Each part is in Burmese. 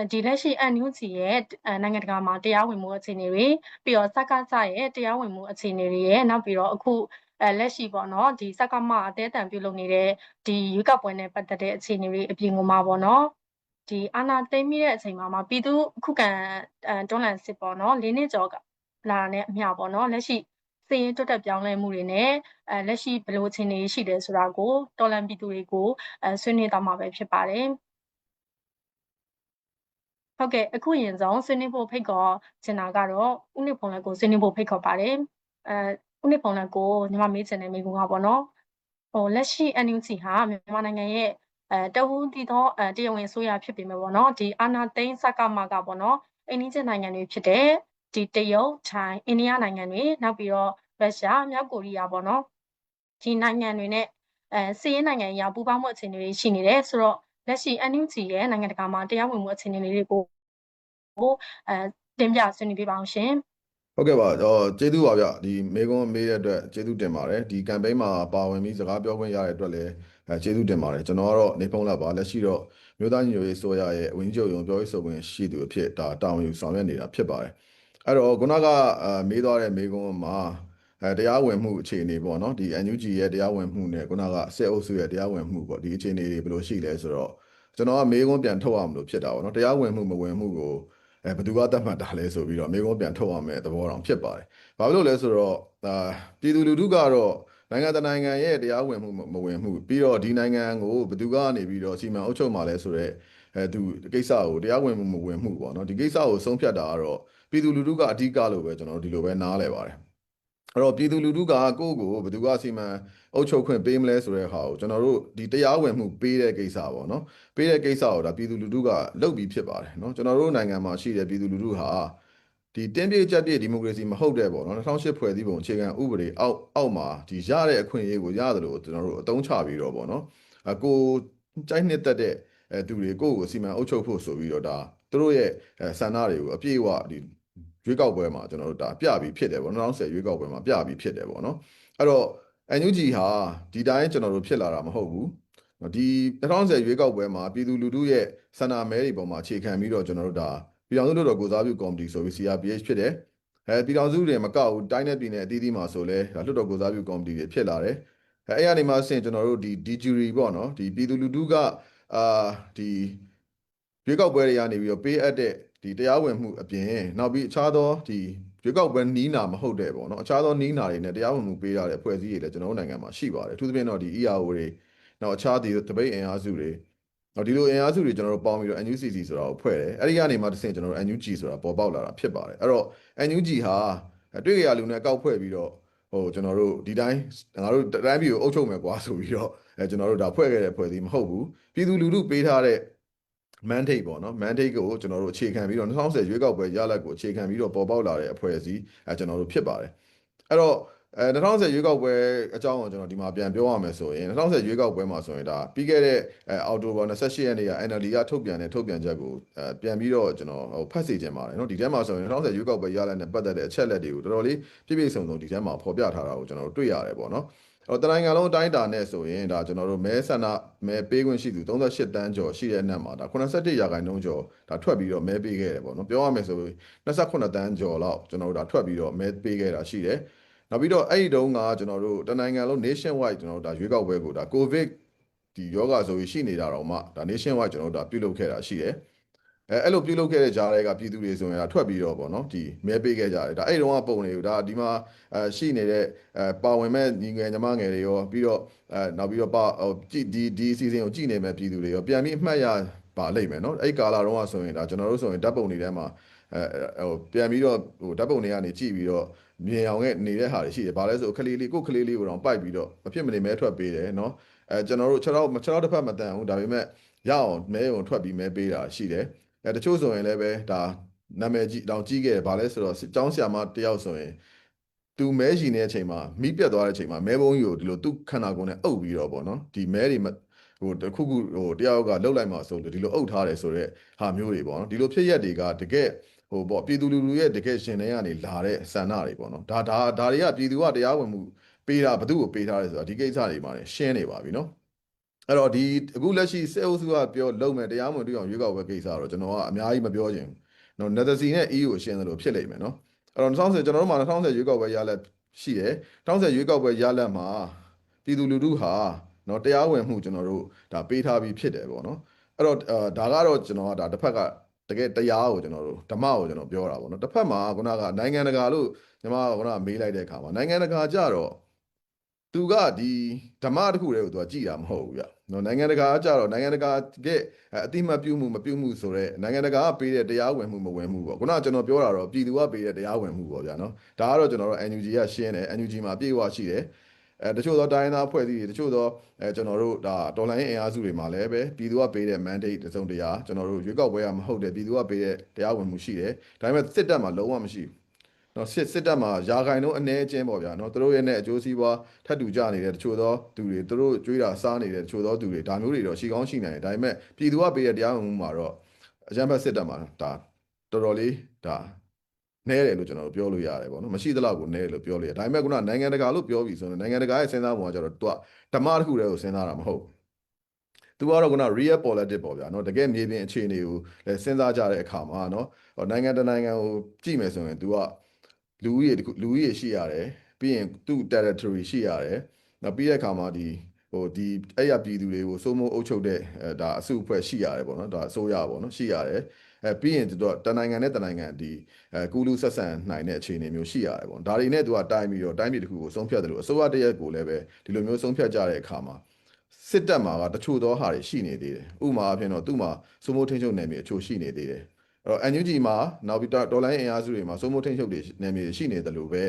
အဲဒီလက်ရှိ NUG ရဲ့အဲနိုင်ငံတကာမှာတရားဝင်မှုအခြေအနေတွေပြီးတော့စကားစရဲ့တရားဝင်မှုအခြေအနေတွေရဲ့နောက်ပြီးတော့အခုအဲလက်ရှိပေါ့နော်ဒီစကမအသေးအတန်ပြုလုပ်နေတဲ့ဒီရွေးကောက်ပွဲနဲ့ပတ်သက်တဲ့အခြေအနေတွေအပြင်ကိုမှာပေါ့နော်ဒီအာနာသိမ့်မိတဲ့အချိန်မှာမှာပြည်သူခုခံအဲတွန်းလှန်စစ်ပေါ့နော်၄နှစ်ကျော်လာနဲ့အမျှပေါ့နော်လက်ရှိစည်ရင်တွတ်တက်ပြောင်းလဲမှုတွေနဲ့အဲလက်ရှိဘယ်လိုအခြေအနေရှိတယ်ဆိုတာကိုတော်လန်ပြည်သူတွေကိုအဲဆွေးနွေးသွားမှာပဲဖြစ်ပါတယ် ဟုတ်ကဲ့အခုရင်ဆုံးဆွေးနွေးဖို့ဖိတ်ခေါ်ချင်တာကတော့ဥနိဖုံလက်ကိုဆွေးနွေးဖို့ဖိတ်ခေါ်ပါတယ်အဲဥနိဖုံလက်ကိုညီမမေးချင်တဲ့မိကုံကပေါ့နော်ဟိုလက်ရှိ NUG ဟာမြန်မာနိုင်ငံရဲ့အဲတဝူးတည်သောအဲတရားဝင်ဆိုရဖြစ်ပေမဲ့ပေါ့နော်ဒီအာနာသိန်းစကမကပေါ့နော်အိန္ဒိယနိုင်ငံတွေဖြစ်တဲ့ဒီတရုတ်ထိုင်းအိန္ဒိယနိုင်ငံတွေနောက်ပြီးတော့ရုရှားမြောက်ကိုရီးယားပေါ့နော်ဒီနိုင်ငံတွေနဲ့အဲစီးရင်နိုင်ငံရာပူးပေါင်းမှုအခြေအနေတွေရှိနေတယ်ဆိုတော့လက်ရှိ NUG ရဲ့နိုင်ငံတကာမှာတရားဝင်မှုအခြေအနေတွေကို ကိုအဲတင်ပြဆွေးနွေးပေးပါအောင်ရှင်ဟုတ်ကဲ့ပါအော်ကျေးဇူးပါဗျဒီမေကွန်မေးတဲ့အတွက်ကျေးဇူးတင်ပါတယ်ဒီ campaign မှာပါဝင်ပြီးစကားပြောခွင့်ရတဲ့အတွက်လည်းအဲကျေးဇူးတင်ပါတယ်ကျွန်တော်ကတော့နေဖုံးလာပါလက်ရှိတော့မြို့သားညီညွတ်ရေးဆိုရရဲ့ဝင်းချုပ်ရုံပြောရေးဆိုခွင့်ရှိသူအဖြစ်ဒါတာဝန်ယူဆောင်ရွက်နေတာဖြစ်ပါတယ်အဲ့တော့ခုနကအဲမေးသွားတဲ့မေကွန်မှာအဲတရားဝင်မှုအခြေအနေပေါ့နော်ဒီ NUG ရဲ့တရားဝင်မှုနဲ့ခုနကစစ်အုပ်စုရဲ့တရားဝင်မှုပေါ့ဒီအခြေအနေတွေဘယ်လိုရှိလဲဆိုတော့ကျွန်တော်ကမေကွန်ပြန်ထုတ်အောင်လို့ဖြစ်တာပေါ့နော်တရားဝင်မှုမဝင်မှုကို အဲဘယ်သူကသတ်မှတ်တာလဲဆိုပြီးတော့မေကွန်ပြန်ထုတ်အောင်မဲ့သဘောတောင်ဖြစ်ပါတယ်ဘာဖြစ်လို့လဲဆိုတော့အာပြည်သူလူထုကတော့နိုင်ငံတကာနိုင်ငံရဲ့တရားဝင်မှုမဝင်မှုပြီးတော့ဒီနိုင်ငံကိုဘယ်သူကနေပြီးတော့စီမံအုပ်ချုပ်မှာလဲဆိုတော့အဲသူကိစ္စကိုတရားဝင်မှုမဝင်မှုပေါ့နော်ဒီကိစ္စကိုဆုံးဖြတ်တာကတော့ပြည်သူလူထုကအဓိကလို့ပဲကျွန်တော်တို့ဒီလိုပဲနားလဲပါတယ် အဲ့တော့ပြည်သူလူထုကကိုယ့်ကိုဘယ်သူကစီမံအုပ်ချုပ်ခွင့်ပေးမလဲဆိုတဲ့ဟာကိုကျွန်တော်တို့ဒီတရားဝင်မှုပေးတဲ့ကိစ္စပေါ့နော်ပေးတဲ့ကိစ္စကိုဒါပြည်သူလူထုကလုပ်ပြီးဖြစ်ပါတယ်နော်ကျွန်တော်တို့နိုင်ငံမှာရှိတဲ့ပြည်သူလူထုဟာဒီတင်းပြေးကြက်ပြေးဒီမိုကရေစီမဟုတ်တဲ့ပေါ့နော်2008ဖွဲ့စည်းပုံအခြေခံဥပဒေအောက်အောက်မှာဒီရတဲ့အခွင့်အရေးကိုရတယ်လို့ကျွန်တော်တို့အသုံးချပြီးတော့ပေါ့နော်အကိုကြိုက်နှစ်သက်တဲ့အဲသူတွေကိုယ့်ကိုစီမံအုပ်ချုပ်ဖို့ဆိုပြီးတော့ဒါသူတို့ရဲ့ဆန္ဒတွေကိုအပြည့်အဝဒီ ရွေးကောက်ပွဲမှာကျွန်တော်တို့ဒါပြပြီးဖြစ်တယ်ပေါ့2010ရွေးကောက်ပွဲမှာပြပြီးဖြစ်တယ်ပေါ့နော်အဲ့တော့ NUG ဟာဒီတိုင်းကျွန်တော်တို့ဖြစ်လာတာမဟုတ်ဘူးဒီ2010ရွေးကောက်ပွဲမှာပြည်သူလူထုရဲ့ဆန္ဒမဲတွေပေါ်မှာအခြေခံပြီးတော့ကျွန်တော်တို့ဒါပြည်ထောင်စုလွှတ်တော်ကိုစားပြုကော်မတီဆိုပြီး CRPH ဖြစ်တယ်အဲပြည်ထောင်စုတွေမကောက်ဘူးတိုင်းနဲ့ပြည်နယ်အသီးသီးမှာဆိုလဲလွှတ်တော်ကိုစားပြုကော်မတီတွေဖြစ်လာတယ်အဲအဲ့အနေမှာဆင်ကျွန်တော်တို့ဒီ DJURY ပေါ့နော်ဒီပြည်သူလူထုကအာဒီရွေးကောက်ပွဲတွေကနေပြီးတော့ပေးအပ်တဲ့ ဒီတရားဝင်မှုအပြင်နောက်ပြီးအခြားသောဒီရွေးကောက်ပွဲနီးနာမဟုတ်တဲ့ပေါ့နော်အခြားသောနီးနာတွေနဲ့တရားဝင်မှုပေးရတဲ့အဖွဲ့အစည်းတွေလည်းကျွန်တော်တို့နိုင်ငံမှာရှိပါတယ်အထူးသဖြင့်တော့ဒီ ERO တွေနောက်အခြားဒီတပိတ်အင်အားစုတွေနောက်ဒီလိုအင်အားစုတွေကျွန်တော်တို့ပေါင်းပြီးတော့ NUCC ဆိုတာကိုဖွဲ့တယ်အဲ့ဒီကနေမှတစ်ဆင့်ကျွန်တော်တို့ NUG ဆိုတာပေါ်ပေါက်လာတာဖြစ်ပါတယ်အဲ့တော့ NUG ဟာတွေ့ကြရလူနဲ့ကောက်ဖွဲ့ပြီးတော့ဟိုကျွန်တော်တို့ဒီတိုင်းငါတို့တိုင်းပြည်ကိုအုပ်ချုပ်မယ်ကွာဆိုပြီးတော့အဲကျွန်တော်တို့ဒါဖွဲ့ခဲ့တဲ့ဖွဲ့စည်းမဟုတ်ဘူးပြည်သူလူထုပေးထားတဲ့ mandate ပေါ့နော် mandate ကိုကျွန်တော်တို့အခြေခံပြီးတော့2010ရွေးကောက်ပွဲရလဒ်ကိုအခြေခံပြီးတော့ပေါ်ပေါက်လာတဲ့အဖွဲ့အစည်းအဲကျွန်တော်တို့ဖြစ်ပါတယ်အဲ့တော့အဲ2010ရွေးကောက်ပွဲအကြောင်းကိုကျွန်တော်ဒီမှာပြန်ပြောရမယ်ဆိုရင်2010ရွေးကောက်ပွဲမှာဆိုရင်ဒါပြီးခဲ့တဲ့အဲအောက်တိုဘာ28ရက်နေ့က NLD ကထုတ်ပြန်တဲ့ထုတ်ပြန်ချက်ကိုအဲပြန်ပြီးတော့ကျွန်တော်ဟိုဖတ်စီခြင်းပါတယ်နော်ဒီထဲမှာဆိုရင်2010ရွေးကောက်ပွဲရလဒ်နဲ့ပတ်သက်တဲ့အချက်လက်တွေကိုတော်တော်လေးပြည့်ပြည့်စုံစုံဒီထဲမှာဖော်ပြထားတာကိုကျွန်တော်တို့တွေ့ရတယ်ပေါ့နော် ဟိုတနိုင်ငံလုံးအတိုင်းအတာနဲ့ဆိုရင်ဒါကျွန်တော်တို့မဲဆန္ဒမဲပေးခွင့်ရှိသူ38တန်းကျော်ရှိတဲ့နက်မှာဒါ81ရာခိုင်နှုန်းကျော်ဒါထွက်ပြီးတော့မဲပေးခဲ့တယ်ပေါ့နော်ပြောရမယ်ဆိုရင်28တန်းကျော်လောက်ကျွန်တော်တို့ဒါထွက်ပြီးတော့မဲပေးခဲ့တာရှိတယ်နောက်ပြီးတော့အဲ့ဒီတုန်းကကျွန်တော်တို့တနိုင်ငံလုံး nation wide ကျွန်တော်တို့ဒါရွေးကောက်ပွဲကိုဒါ covid ဒီယောဂဆိုပြီးရှိနေတာတော့မှဒါ nation wide ကျွန်တော်တို့ဒါပြုလုပ်ခဲ့တာရှိတယ် အဲအဲ့လိုပြုလုပ်ခဲ့တဲ့ဂျားတွေကပြည်သူတွေဆိုရင်ထွက်ပြီးတော့ဗောနော်ဒီမဲပေးခဲ့ကြတယ်ဒါအဲ့တုန်းကပုံတွေကိုဒါဒီမှာအဲရှိနေတဲ့အဲပါဝင်မဲ့ညီငယ်ညီမငယ်တွေရောပြီးတော့အဲနောက်ပြီးတော့ပါဟိုကြည့်ဒီဒီအစီအစဉ်ကိုကြည့်နေမဲ့ပြည်သူတွေရောပြန်ပြီးအမှတ်ရပါလိမ့်မယ်နော်အဲ့ကာလာတုန်းကဆိုရင်ဒါကျွန်တော်တို့ဆိုရင်ဓာတ်ပုံတွေထဲမှာအဲဟိုပြန်ပြီးတော့ဟိုဓာတ်ပုံတွေကနေကြည့်ပြီးတော့မြင်အောင်ရဲ့နေတဲ့ဟာတွေရှိတယ်ဘာလဲဆိုခလေးလေးကိုခလေးလေးကိုတော့ပိုက်ပြီးတော့မဖြစ်မနေမဲထွက်ပေးတယ်နော်အဲကျွန်တော်တို့ခြေထောက်ခြေထောက်တစ်ဖက်မတန်ဘူးဒါပေမဲ့ရအောင်မဲုံထွက်ပြီးမဲပေးတာရှိတယ် အဲတချို့ဆိုရင်လည်းပဲဒါနာမည်ကြီးတောင်ကြီးခဲ့တယ်ဘာလဲဆိုတော့ကျောင်းဆရာမတယောက်ဆိုရင်သူမဲရှင်တဲ့အချိန်မှာမိပြတ်သွားတဲ့အချိန်မှာမဲဘုံကြီးကိုဒီလိုသူ့ခန္ဓာကိုယ်နဲ့အုပ်ပြီးတော့ပေါ့နော်ဒီမဲတွေဟိုတခုခုဟိုတယောက်ကလှုပ်လိုက်မှဆိုလို့ဒီလိုအုပ်ထားတယ်ဆိုတော့ဟာမျိုးတွေပေါ့နော်ဒီလိုဖြစ်ရက်တွေကတကယ်ဟိုပေါ့ပြည်သူလူထုရဲ့တကယ်ရှင်တွေကနေလာတဲ့ဆန္ဒတွေပေါ့နော်ဒါဒါဒါတွေကပြည်သူကတရားဝင်မှုပေးတာဘသူ့ကိုပေးထားလဲဆိုတာဒီကိစ္စတွေမှာရှင်းနေပါပြီနော် အဲ့တော့ဒီအခုလက်ရှိစေအုပ်စုကပြောလုံမယ်တရားမဝင်တွေ့အောင်ရွေးကောက်ပွဲကိစ္စတော့ကျွန်တော်ကအများကြီးမပြောချင်ဘူးနော်နယ်သာစီနဲ့ EU အရှင်းတယ်လို့ဖြစ်လိမ့်မယ်နော်အဲ့တော့2010ကျွန်တော်တို့မှာ2010ရွေးကောက်ပွဲရလက်ရှိတယ်2010ရွေးကောက်ပွဲရလက်မှာပြည်သူလူထုဟာနော်တရားဝင်မှုကျွန်တော်တို့ဒါပေးထားပြီးဖြစ်တယ်ပေါ့နော်အဲ့တော့ဒါကတော့ကျွန်တော်ကဒါတစ်ဖက်ကတကယ်တရားကိုကျွန်တော်တို့ဓမ္မကိုကျွန်တော်ပြောတာပေါ့နော်တစ်ဖက်မှာခုနကနိုင်ငံတကာလို့ညီမကခုနကမေးလိုက်တဲ့အခါမှာနိုင်ငံတကာကြတော့သူကဒီဓမ္မတစ်ခုတည်းကိုသူကကြည်တာမဟုတ်ဘူးဗျ နော်နိုင်ငံတကာကကြတော့နိုင်ငံတကာကအတိမတ်ပြုမှုမပြုမှုဆိုတော့နိုင်ငံတကာကပေးတဲ့တရားဝင်မှုမဝင်မှုပေါ့ခုနကကျွန်တော်ပြောတာတော့ပြည်သူကပေးတဲ့တရားဝင်မှုပေါ့ဗျာနော်ဒါကတော့ကျွန်တော်တို့ NUG ကရှင်းတယ် NUG မှာပြေဝရှိတယ်အဲတချို့သောတိုင်းသားဖွဲ့စည်းတွေတချို့သောအဲကျွန်တော်တို့ဒါတော်လိုင်းအင်အားစုတွေမှာလည်းပဲပြည်သူကပေးတဲ့ mandate တစ်စုံတရာကျွန်တော်တို့ရွေးကောက်ပွဲကမဟုတ်တဲ့ပြည်သူကပေးတဲ့တရားဝင်မှုရှိတယ်ဒါပေမဲ့စစ်တပ်မှာလုံးဝမရှိဘူး နော်စစ်စစ်တပ်မှာယာခိုင်တော့အ ਨੇ အချင်းပေါ့ဗျာနော်သူတို့ရဲ့နဲ့အကျိုးစီးပွားထပ်တူကြနေတဲ့တချို့သောသူတွေသူတို့ကြွေးတာစားနေတဲ့တချို့သောသူတွေဒါမျိုးတွေတော့ရှိကောင်းရှိနိုင်တယ်ဒါပေမဲ့ပြည်သူကပေးတဲ့တရားဝင်မှုမှာတော့အကြမ်းဖက်စစ်တပ်မှာဒါတော်တော်လေးဒါနဲတယ်လို့ကျွန်တော်တို့ပြောလို့ရတယ်ပေါ့နော်မရှိသလောက်ကိုနဲတယ်လို့ပြောလို့ရတယ်ဒါပေမဲ့ခုနနိုင်ငံတကာလို့ပြောပြီးဆိုရင်နိုင်ငံတကာရဲ့စဉ်းစားပုံကကျတော့သူကဓမ္မတစ်ခုတည်းကိုစဉ်းစားတာမဟုတ်ဘူးသူကတော့ခုန real politics ပေါ့ဗျာเนาะတကယ်မြေပြင်အခြေအနေကိုလည်းစဉ်းစားကြတဲ့အခါမှာเนาะဟောနိုင်ငံတနိုင်ငံကိုကြည့်မယ်ဆိုရင် तू က လူဦးရေတစ်ခုလူဦးရေရှိရတယ်ပြီးရင်သူ့ territory ရှိရတယ်နောက်ပြီးတဲ့အခါမှာဒီဟိုဒီအဲ့ရပြည်သူတွေကိုစိုးမိုးအုပ်ချုပ်တဲ့အဲဒါအစုအဖွဲ့ရှိရတယ်ပေါ့နော်ဒါအစိုးရပေါ့နော်ရှိရတယ်အဲပြီးရင်သူတို့တနိုင်ငံနဲ့တနိုင်ငံဒီအဲကူလူဆက်ဆံနိုင်တဲ့အခြေအနေမျိုးရှိရတယ်ပေါ့ဒါတွေနဲ့သူကတိုင်းပြီးတော့တိုင်းပြည်တစ်ခုကိုဆုံးဖြတ်တယ်လို့အစိုးရတရက်ကိုလည်းပဲဒီလိုမျိုးဆုံးဖြတ်ကြတဲ့အခါမှာစစ်တပ်မှာကတချို့သောဟာတွေရှိနေသေးတယ်ဥပမာအဖြစ်တော့သူ့မှာစိုးမိုးထိန်းချုပ်နယ်မြေအချို့ရှိနေသေးတယ်အဲ့ တော့ NUG မှာနောက်ပြီးဒေါ်လာအင်အားစုတွေမှာစိုးမိုးထိန်းချုပ်တွေနယ်မြေရှိနေတယ်လို့ပဲ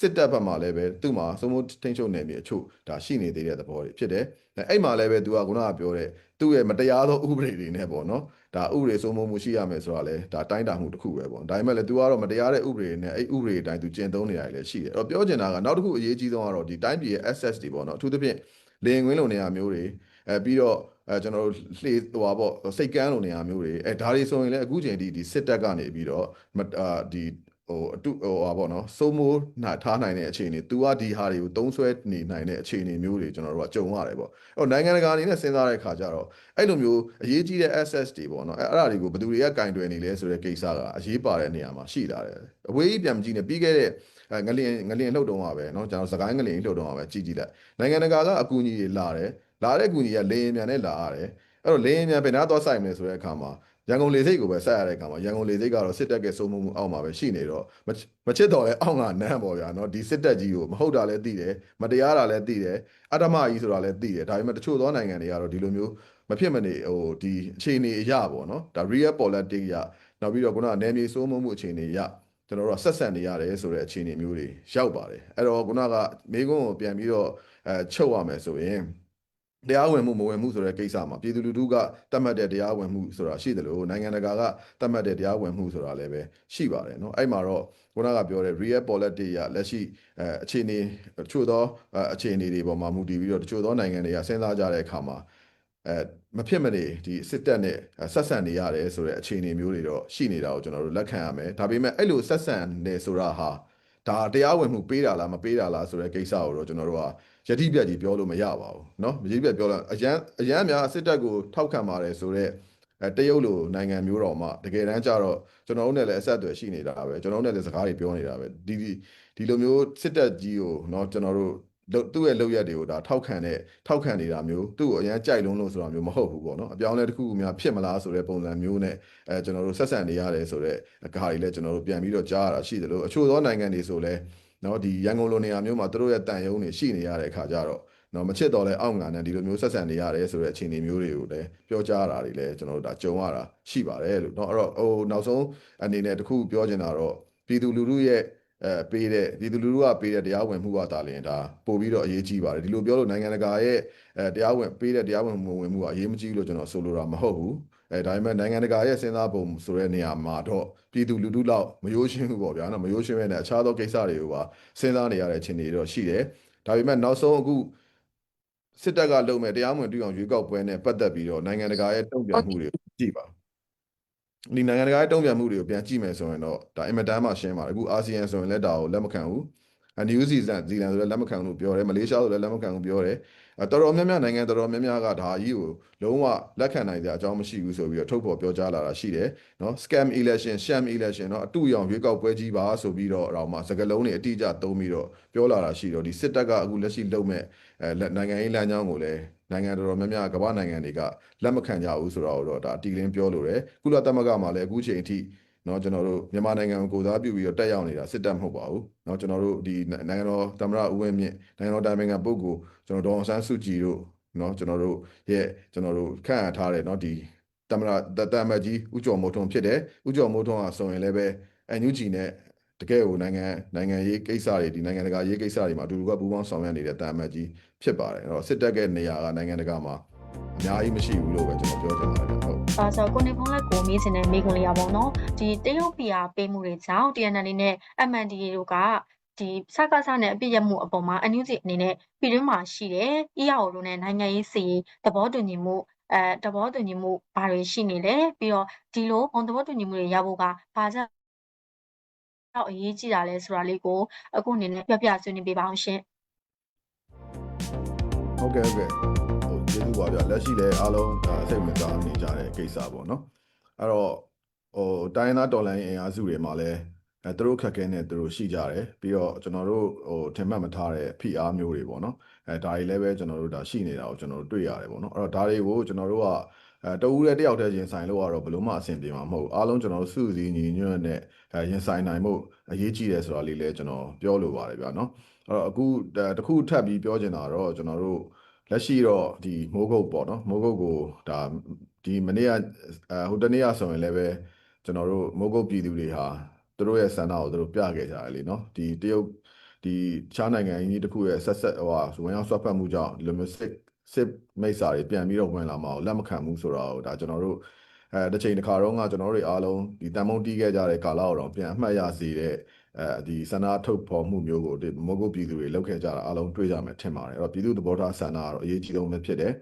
စစ်တပ်ဘက်မှာလည်းပဲသူ့မှာစိုးမိုးထိန်းချုပ်နယ်မြေအချို့ဒါရှိနေသေးတဲ့သဘောတွေဖြစ်တယ်။အဲ့မှာလည်းပဲသူကခုနကပြောတဲ့သူ့ရဲ့မတရားသောဥပဒေတွေနဲ့ပေါ့နော်။ဒါဥပဒေစိုးမိုးမှုရှိရမယ်ဆိုတာလည်းဒါတိုင်းတာမှုတစ်ခုပဲပေါ့။ဒါပေမဲ့လည်း तू ကတော့မတရားတဲ့ဥပဒေနဲ့အဲ့ဥပဒေအတိုင်း तू ကျင့်သုံးနေရတယ်လည်းရှိတယ်။အဲ့တော့ပြောချင်တာကနောက်တစ်ခုအရေးကြီးဆုံးကတော့ဒီတိုင်းပြည်ရဲ့ access တွေပေါ့နော်။အထူးသဖြင့်လေရင်ကွင်းလိုနေရာမျိုးတွေအဲပြီးတော့ အဲကျွန်တော်တို့လှေဟိုပါပေါ့စိတ်ကန်းလိုနေရာမျိုးတွေအဲဒါတွေဆိုရင်လည်းအခုချိန်ဒီဒီစစ်တပ်ကနေပြီးတော့မအာဒီဟိုအတုဟိုပါပေါ့နော်စိုးမိုးနာထားနိုင်တဲ့အခြေအနေ तू ကဒီဟာတွေကိုတုံးဆွဲနေနိုင်တဲ့အခြေအနေမျိုးတွေကျွန်တော်တို့ကကြုံရတယ်ပေါ့အဲ့တော့နိုင်ငံတကာအနေနဲ့စဉ်းစားတဲ့အခါကျတော့အဲ့လိုမျိုးအရေးကြီးတဲ့ access တွေပေါ့နော်အဲ့အဲ့ဒါတွေကိုဘယ်သူတွေကကင်တွယ်နေလဲဆိုတဲ့ကိစ္စကအရေးပါတဲ့နေရာမှာရှိလာတယ်အဝေးကြီးပြန်မကြည့်နဲ့ပြီးခဲ့တဲ့အဲငလင်ငလင်လှုပ်တုံးပါပဲเนาะကျွန်တော်စကိုင်းငလင်လှုပ်တုံးပါပဲကြည့်ကြည့်လိုက်နိုင်ငံတကာကအကူအညီတွေလာတယ် လာတဲ့ကူကြီးကလေရင်မြန်နဲ့လာရတယ်အဲ့တော့လေရင်မြန်ဘယ်နာသွားဆိုင်မလဲဆိုတဲ့အခါမှာရန်ကုန်လေဆိပ်ကိုပဲဆက်ရတဲ့အခါမှာရန်ကုန်လေဆိပ်ကတော့စစ်တပ်ကစိုးမိုးမှုအောက်မှာပဲရှိနေတော့မချစ်တော်လဲအောက်ကနန်းပေါ့ဗျာနော်ဒီစစ်တပ်ကြီးကိုမဟုတ်တာလည်းသိတယ်မတရားတာလည်းသိတယ်အတ္တမကြီးဆိုတာလည်းသိတယ်ဒါပေမဲ့တချို့သောနိုင်ငံတွေကတော့ဒီလိုမျိုးမဖြစ်မနေဟိုဒီအခြေအနေအရပေါ့နော်ဒါ real politics ရနောက်ပြီးတော့ခုနကနေမြေစိုးမိုးမှုအခြေအနေရကျွန်တော်တို့ကဆက်ဆက်နေရတယ်ဆိုတဲ့အခြေအနေမျိုးတွေရောက်ပါတယ်အဲ့တော့ခုနကမိကုန်းကိုပြန်ပြီးတော့အဲချုပ်ရမယ်ဆိုရင် တရားဝင်မှုမဝင်မှုဆိုတဲ့ကိစ္စမှာပြည်သူလူထုကတတ်မှတ်တဲ့တရားဝင်မှုဆိုတာရှိတယ်လို့နိုင်ငံတကာကတတ်မှတ်တဲ့တရားဝင်မှုဆိုတာလည်းပဲရှိပါတယ်เนาะအဲ့မှာတော့ခုနကပြောတဲ့ real politics ရလက်ရှိအဲအခြေအနေတချို့သောအခြေအနေတွေပေါ်မှာမူတည်ပြီးတော့တချို့သောနိုင်ငံတွေကစဉ်းစားကြတဲ့အခါမှာအဲမဖြစ်မနေဒီစစ်တပ်နဲ့ဆက်ဆံနေရတယ်ဆိုတဲ့အခြေအနေမျိုးတွေတော့ရှိနေတာကိုကျွန်တော်တို့လက်ခံရမယ်ဒါပေမဲ့အဲ့လိုဆက်ဆံနေဆိုတာဟာ ဒါတရားဝင်မှုပေးတာလားမပေးတာလားဆိုတဲ့ကိစ္စကိုတော့ကျွန်တော်တို့ကယတိပြတ်ကြီးပြောလို့မရပါဘူးเนาะယတိပြတ်ပြောလို့အရန်အရန်များစစ်တပ်ကိုထောက်ခံပါတယ်ဆိုတော့အဲတရုတ်လိုနိုင်ငံမျိုးတော်မှာတကယ်တမ်းကျတော့ကျွန်တော်တို့နဲ့လည်းအဆက်အသွယ်ရှိနေတာပဲကျွန်တော်တို့နဲ့လည်းစကားတွေပြောနေတာပဲဒီဒီလိုမျိုးစစ်တပ်ကြီးကိုเนาะကျွန်တော်တို့ သူ့ရဲ့လောက်ရက်တွေကိုဒါထောက်ခံတဲ့ထောက်ခံနေတာမျိုးသူ့ကိုအရင်ကြိုက်လုံးလို့ဆိုတာမျိုးမဟုတ်ဘူးပေါ့နော်အပြောင်းလဲတစ်ခုခုများဖြစ်မလားဆိုတဲ့ပုံစံမျိုးနဲ့အဲကျွန်တော်တို့ဆက်ဆံနေရတယ်ဆိုတော့ကားတွေလည်းကျွန်တော်တို့ပြန်ပြီးတော့ကြားရတာရှိတယ်လို့အချို့သောနိုင်ငံတွေဆိုလဲနော်ဒီရန်ကုန်လိုနေရာမျိုးမှာသူတို့ရဲ့တန်ယုံတွေရှိနေရတဲ့အခါကျတော့နော်မချစ်တော့လဲအောက်ငါနဲ့ဒီလိုမျိုးဆက်ဆံနေရတယ်ဆိုတဲ့အခြေအနေမျိုးတွေကိုလည်းပြောကြားတာတွေလည်းကျွန်တော်တို့ဒါကြုံရတာရှိပါတယ်လို့เนาะအဲ့တော့ဟိုနောက်ဆုံးအနေနဲ့တခုပြောချင်တာတော့ပြည်သူလူထုရဲ့ အဲပေးတဲ့ပြည်သူလူထုကပေးတဲ့တရားဝင်မှုကတာလင်ဒါပို့ပြီးတော့အရေးကြီးပါတယ်ဒီလိုပြောလို့နိုင်ငံတကာရဲ့အဲတရားဝင်ပေးတဲ့တရားဝင်မှုဝင်မှုကအရေးမကြီးလို့ကျွန်တော်ဆိုလိုတာမဟုတ်ဘူးအဲဒါပေမဲ့နိုင်ငံတကာရဲ့စဉ်းစားပုံဆိုတဲ့နေရာမှာတော့ပြည်သူလူထုလောက်မရိုးရှင်းဘူးပေါ့ဗျာနော်မရိုးရှင်းပဲနဲ့အခြားသောကိစ္စတွေကိုပါစဉ်းစားနေရတဲ့အခြေအနေတော့ရှိတယ်ဒါပေမဲ့နောက်ဆုံးအခုစစ်တပ်ကလုပ်မဲ့တရားဝင်တူအောင်ရွေးကောက်ပွဲနဲ့ပတ်သက်ပြီးတော့နိုင်ငံတကာရဲ့တုံ့ပြန်မှုတွေကြည့်ပါ ဒီနိုင်ငံတကာရဲ့တုံ့ပြန်မှုတွေကိုပြန်ကြည့်မယ်ဆိုရင်တော့ဒါအင်မတန်မှရှင်းပါတယ်အခုအာဆီယံဆိုရင်လည်းဒါကိုလက်မခံဘူးအနယူးဇီလန်ဇီလန်ဆိုလည်းလက်မခံဘူးလို့ပြောတယ်မလေးရှားဆိုလည်းလက်မခံဘူးပြောတယ်အဲ တော်တော်များများနိုင်ငံတော်တော်များများကဒါကြီးကိုလုံးဝလက်ခံနိုင်ကြအကြောင်းမရှိဘူးဆိုပြီးတော့ထုတ်ဖော်ပြောကြားလာတာရှိတယ်နော် scam election sham election နော်အတူရောင်ရွေးကောက်ပွဲကြီးပါဆိုပြီးတော့တော့မှစကလုံးတွေအတိအကျသုံးပြီးတော့ပြောလာတာရှိတော့ဒီစစ်တပ်ကအခုလက်ရှိလုပ်မဲ့အဲနိုင်ငံရေးလမ်းကြောင်းကိုလည်းနိုင်ငံတော်တော်များများကမ္ဘာနိုင်ငံတွေကလက်မခံကြဘူးဆိုတော့တော့ဒါတီလင်းပြောလို့ရယ်ကုလသမဂ္ဂမှာလည်းအခုချိန်အထိ เนาะကျွန်တော်တို့မြန်မာနိုင်ငံကိုကိုစားပြုပြီးတော့တက်ရောက်နေတာစစ်တပ်မဟုတ်ပါဘူးเนาะကျွန်တော်တို့ဒီနိုင်ငံတော်သမ္မတဦးဝင်းမြင့်နိုင်ငံတော်တိုင်ပင်ခံပုဂ္ဂိုလ်ကျွန်တော်ဒေါအောင်ဆန်းစုကြည်တို့เนาะကျွန်တော်တို့ရဲ့ကျွန်တော်တို့ခန့်အပ်ထားတဲ့เนาะဒီတမရတတမကြီးဥကျော်မိုးထွန်းဖြစ်တယ်ဥကျော်မိုးထွန်းကဆိုရင်လည်းပဲအန်ယူဂျီနဲ့တကယ်ကိုနိုင်ငံနိုင်ငံရေးကိစ္စတွေဒီနိုင်ငံတကာရေးကိစ္စတွေမှာအတူတူကပူးပေါင်းဆောင်ရွက်နေတဲ့တာမတ်ကြီးဖြစ်ပါတယ်အဲ့တော့စစ်တပ်ရဲ့နေရာကနိုင်ငံတကာမှာအများကြီးမရှိဘူးလို့ပဲကျွန်တော်ပြောချင်ပါတယ် ဗျဟုတ်အဲဆိုတော့ကိုနေဖုန်းလက်ကိုမေးချင်တဲ့မေးခွန်းလေးရပါတော့ဒီတရုတ်ပြည်အားပေးမှုတွေကြောင့် TNL နဲ့ MNDA တို့ကဒီစကားစားနဲ့အပြည့်ရမှုအပေါ်မှာ NUG အနေနဲ့ပြည်တွင်းမှာရှိတယ်။ EAO တို့နဲ့နိုင်ငံရေးစီသဘောတူညီမှုအဲသဘောတူညီမှုဘာတွေရှိနေလဲပြီးတော့ဒီလိုဘုံသဘောတူညီမှုတွေရဖို့ကဘာကြောင့်အရေးကြီးတာလဲဆိုတာလေးကိုအခုအနေနဲ့ပြပြဆွေးနွေးပေးပါအောင်ရှင်ဟုတ်ကဲ့ဟုတ်ကဲ့ ဟိုကျေးဇူးပါဗျလက်ရှိလည်းအားလုံးဒါစိတ်ဝင်စားနေကြတဲ့ကိစ္စပေါ့နော်အဲ့တော့ဟိုတိုင်းရင်းသားတော်လိုင်းအင်အားစုတွေမှာလည်းအဲသူတို့ခက်ခဲနေသူတို့ရှိကြတယ်ပြီးတော့ကျွန်တော်တို့ဟိုထင်မှတ်မထားတဲ့ဖိအားမျိုးတွေပေါ့နော်အဲဒါတွေလည်းပဲကျွန်တော်တို့ဒါရှိနေတာကိုကျွန်တော်တို့တွေ့ရတယ်ပေါ့နော်အဲ့တော့ဒါတွေကိုကျွန်တော်တို့ကအဲတဦးတဲ့တယောက်တည်းရင်ဆိုင်လို့ကတော့ဘယ်လို့မှအဆင်ပြေမှာမဟုတ်ဘူးအားလုံးကျွန်တော်တို့စုစည်းညီညွတ်နဲ့အဲရင်ဆိုင်နိုင်မှုအရေးကြီးတယ်ဆိုတာလေးလည်းကျွန်တော်ပြောလိုပါတယ်ဗျာနော်အဲ့တော့အခုတခုထပ်ပြီးပြောချင်တာတော့ကျွန်တော်တို့ လက်ရှိတော့ဒီမိုးကုတ်ပေါ့နော်မိုးကုတ်ကိုဒါဒီမနေ့ကအဲဟိုတနေ့ကဆိုရင်လည်းပဲကျွန်တော်တို့မိုးကုတ်ပြည်သူတွေဟာသူတို့ရဲ့ဆန္ဒကိုသူတို့ပြခဲ့ကြတယ်လीနော်ဒီတရုတ်ဒီခြားနိုင်ငံကြီးတစ်ခုရဲ့ဆက်ဆက်ဟိုဟာဝင်ရောက်ဆွတ်ဖက်မှုကြောင့်ဒီလိုမျိုးစစ်စစ်မိတ်စာတွေပြန်ပြီးတော့ဝင်လာမှာကိုလက်မခံဘူးဆိုတော့ဒါကျွန်တော်တို့အဲတစ်ချိန်တစ်ခါတော့ကကျွန်တော်တို့တွေအားလုံးဒီတန်မုံတီးခဲ့ကြတဲ့ကာလကိုတော့ပြန်အမှတ်ရစေတဲ့ အဲဒီဆန္ဒထုတ်ဖော်မှုမျိုးကိုဒီမိုးကုတ်ပြည်သူတွေလုပ်ခဲ့ကြတာအားလုံးတွေ့ကြမယ်ထင်ပါတယ်အဲ့တော့ပြည်သူသဘောထားဆန္ဒကတော့အရေးကြီးဆုံးပဲဖြစ်တယ်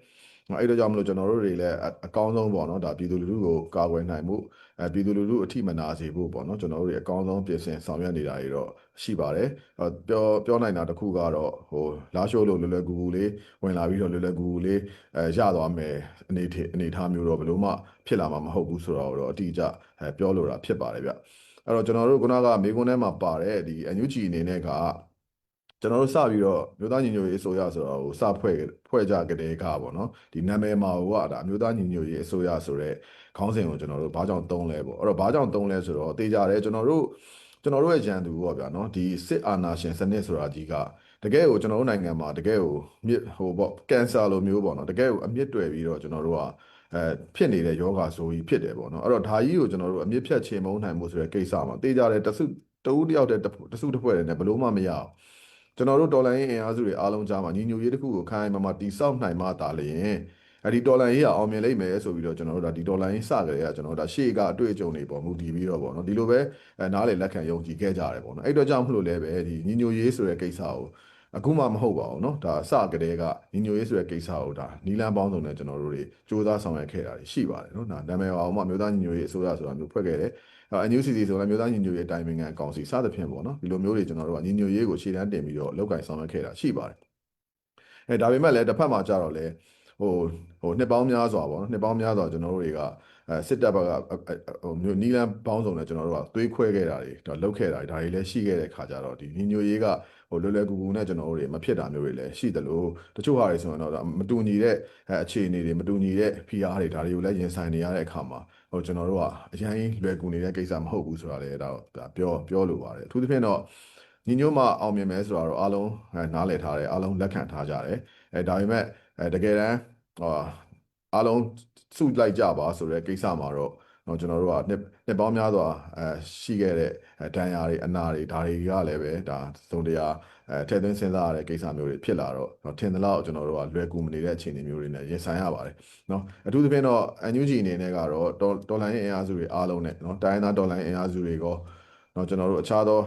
အဲ့တော့ကြောင့်မလို့ကျွန်တော်တို့တွေလည်းအကောင်းဆုံးပေါ့နော်ဒါပြည်သူလူထုကိုကာကွယ်နိုင်မှုအဲပြည်သူလူထုအထိမနာစေဖို့ပေါ့နော်ကျွန်တော်တို့တွေအကောင်းဆုံးပြင်ဆင်ဆောင်ရွက်နေတာတွေတော့ရှိပါတယ်အဲပြောပြောနိုင်တာတစ်ခုကတော့ဟိုလာရှိုးလို့လွယ်လွယ်ကူကူလေးဝင်လာပြီးတော့လွယ်လွယ်ကူကူလေးအဲရသွားမယ်အနေအနေထားမျိုးတော့ဘယ်လို့မှဖြစ်လာမှာမဟုတ်ဘူးဆိုတော့တော့အတိအကျအဲပြောလိုတာဖြစ်ပါတယ်ဗျ အဲ့တော့ကျွန်တော်တို့ခုနကမေကွန်းထဲမှာပါတဲ့ဒီအန်ယူဂျီအနေနဲ့ကကျွန်တော်တို့စပြီးတော့မြို့သားညီညွတ်ရေးအစိုးရဆိုတော့ဟိုစဖွဲ့ဖွဲ့ကြကြတဲ့ကပေါ့နော်ဒီနာမည်မှာဟိုကဒါမြို့သားညီညွတ်ရေးအစိုးရဆိုတဲ့ခေါင်းစဉ်ကိုကျွန်တော်တို့ဘာကြောင့်သုံးလဲပေါ့အဲ့တော့ဘာကြောင့်သုံးလဲဆိုတော့တေချာတယ်ကျွန်တော်တို့ကျွန်တော်တို့ရဲ့ရန်သူပေါ့ဗျာနော်ဒီစစ်အာဏာရှင်စနစ်ဆိုတာကြီးကတကယ်ကိုကျွန်တော်တို့နိုင်ငံမှာတကယ်ကိုမြစ်ဟိုပေါ့ကင်ဆာလိုမျိုးပေါ့နော်တကယ်ကိုအမြင့်တွယ်ပြီးတော့ကျွန်တော်တို့က အဲဖြစ်နေတဲ့ယောဂါဆိုကြီးဖြစ်တယ်ပေါ့နော်အဲ့တော့ဒါကြီးကိုကျွန်တော်တို့အမြင့်ဖြတ်ချေမုန်းနိုင်မှုဆိုတဲ့ကိစ္စမှာတေးကြတယ်တစုတဦးတယောက်တည်းတစုတစ်ဖွဲ့တည်းနဲ့ဘလို့မှမရအောင်ကျွန်တော်တို့ဒေါ်လာရင်းအင်အားစုတွေအားလုံးကြားမှာညီညွတ်ရေးတစ်ခုကိုခိုင်းမှမှတိစောက်နိုင်မှသာလျှင်အဲ့ဒီဒေါ်လာရေးကအောင်မြင်လိမ့်မယ်ဆိုပြီးတော့ကျွန်တော်တို့ဒါဒီဒေါ်လာရေးစကြတဲ့ကကျွန်တော်တို့ဒါရှေ့ကအတွေ့အကြုံတွေပေါ်မူတည်ပြီးတော့ပေါ့နော်ဒီလိုပဲအဲနားလေလက်ခံယုံကြည်ခဲ့ကြရတယ်ပေါ့နော်အဲ့တော့ကြောင့်မလို့လဲပဲဒီညီညွတ်ရေးဆိုတဲ့ကိစ္စကို အခုမှမဟုတ်ပါဘူးเนาะဒါအစကတည်းကညီညွတ်ရေးဆိုတဲ့ကိစ္စကိုဒါနီလန်းပေါင်းစုံနဲ့ကျွန်တော်တို့တွေစူးစမ်းဆောင်ရွက်ခဲ့တာရှိပါတယ်เนาะဒါနာမည်အောင်မှမြို့သားညီညွတ်ရေးအစိုးရဆိုတာမျိုးဖွဲ့ခဲ့တယ်အန်ယူစီစီဆိုလည်းမြို့သားညီညွတ်ရေးအတိုင်းပင်ခံကောင်စီစသဖြင့်ပေါ့နော်ဒီလိုမျိုးတွေကျွန်တော်တို့ကညီညွတ်ရေးကိုခြေတန်းတင်ပြီးတော့လောက်ကင်ဆောင်ရွက်ခဲ့တာရှိပါတယ်အဲဒါပေမဲ့လည်းတစ်ဖက်မှာကြတော့လေဟိုဟိုနှစ်ပေါင်းများစွာပေါ့နော်နှစ်ပေါင်းများစွာကျွန်တော်တို့တွေကအဲစစ်တပ်ဘက်ကဟိုမျိုးနီလန်းပေါင်းစုံနဲ့ကျွန်တော်တို့ကသွေးခွဲခဲ့တာတွေတော့လုတ်ခဲ့တာတွေဒါတွေလည်းရှိခဲ့တဲ့ခါကြတော့ဒီညီညွတ်ရေးကဟို လွယ်လွယ်ကူကူနဲ့ကျွန်တော်တို့တွေမဖြစ်တာမျိုးတွေလည်းရှိသလိုတချို့ဟာတွေဆိုရင်တော့မတူညီတဲ့အခြေအနေတွေမတူညီတဲ့ PR တွေဒါတွေကိုလည်းရင်ဆိုင်နေရတဲ့အခါမှာဟိုကျွန်တော်တို့ကအရင်လွယ်ကူနေတဲ့ကိစ္စမဟုတ်ဘူးဆိုတာလည်းဒါပြောပြောလိုပါတယ်အထူးသဖြင့်တော့ညီညွတ်မှအောင်မြင်မယ်ဆိုတာတော့အားလုံးနားလည်ထားတယ်အားလုံးလက်ခံထားကြတယ်အဲဒါပေမဲ့အဲတကယ်တမ်းဟောအားလုံးစုလိုက်ကြပါဆိုတဲ့ကိစ္စမှာတော့တော့ကျွန်တော်တို့က နှစ်နှစ်ပေါင်းများစွာအဲရှိခဲ့တဲ့ဒဏ်ရာတွေအနာတွေဒါတွေကလည်းပဲဒါသုံးတရားအဲထည့်သွင်းစဉ်းစားရတဲ့ကိစ္စမျိုးတွေဖြစ်လာတော့ထင်သလောက်ကျွန်တော်တို့ကလွယ်ကူမနေတဲ့အခြေအနေမျိုးတွေနဲ့ရင်ဆိုင်ရပါတယ်เนาะအထူးသဖြင့်တော့ NUG အနေနဲ့ကတော့ဒေါ်လာရင်းအင်အားစုတွေအားလုံးနဲ့เนาะတိုင်းသားဒေါ်လာရင်းအင်အားစုတွေကောเนาะကျွန်တော်တို့အခြားသော